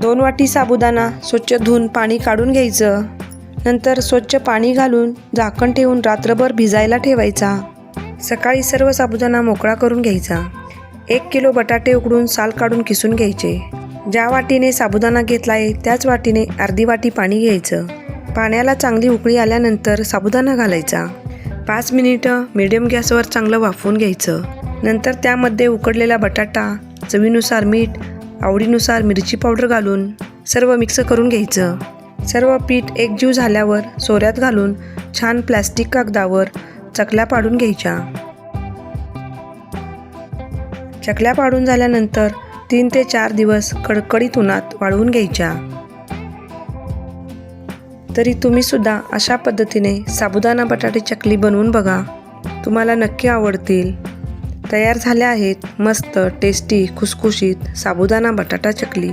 दोन वाटी साबुदाणा स्वच्छ धुवून पाणी काढून घ्यायचं. नंतर स्वच्छ पाणी घालून झाकण ठेवून रात्रभर भिजायला ठेवायचा. सकाळी सर्व साबुदाणा मोकळा करून घ्यायचा. एक किलो बटाटे उकडून साल काढून किसून घ्यायचे. ज्या वाटीने साबुदाणा घेतला आहे त्याच वाटीने अर्धी वाटी पाणी घ्यायचं. पाण्याला चांगली उकळी आल्यानंतर साबुदाणा घालायचा. पाच मिनिटं मिडियम गॅसवर चांगलं वाफवून घ्यायचं. नंतर त्यामध्ये उकडलेला बटाटा चवीनुसार मीठ आवडीनुसार मिरची पावडर घालून सर्व मिक्स करून घ्यायचं. सर्व पीठ एकजीव झाल्यावर सोऱ्यात घालून छान प्लॅस्टिक कागदावर चकल्या पाडून घ्यायच्या. चकल्या पाडून झाल्यानंतर तीन ते चार दिवस कडकडीत उन्हात वाळवून घ्यायच्या. तरी तुम्ही सुद्धा अशा पद्धतीने साबुदाणा बटाटे चकली बनवून बघा. तुम्हाला नक्की आवडतील. तयार झाल्या आहेत. मस्त टेस्टी खुसखुशीत साबुदाणा बटाटा चकली.